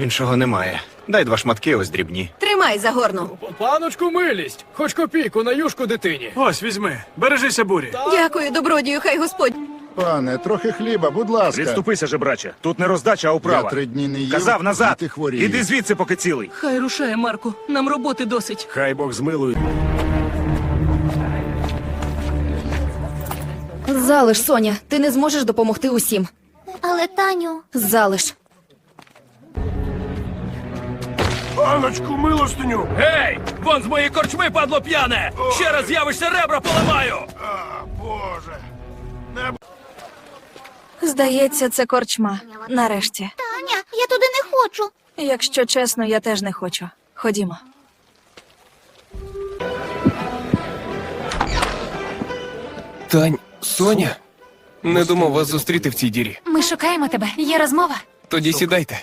Іншого немає. Дай два шматки, ось дрібні. Тримай загорну. Паночку милість, хоч копійку на юшку дитині. Ось, візьми. Бережися, бурі. Дякую, добродію, хай Господь. Пане, трохи хліба, будь ласка. Відступися, жебраче. Тут не роздача, а управа. Я три дні не їв, Казав назад. діти хворіють. Іди звідси, поки цілий. Хай рушає, Марку. Нам роботи досить. Хай Бог змилує. Залиш, Соня, ти не зможеш допомогти усім. Але Таню, Залиш. Паночку, милостиню! Гей! Вон з моєї корчми, падло п'яне! Ще раз з'явишся, ребра поламаю! Здається, це корчма. Нарешті. Таня, я туди не хочу. Якщо чесно, я теж не хочу. Ходімо. Тань, Соня? Не думав вас зустріти в цій дірі. Ми шукаємо тебе. Є розмова. Тоді сідайте.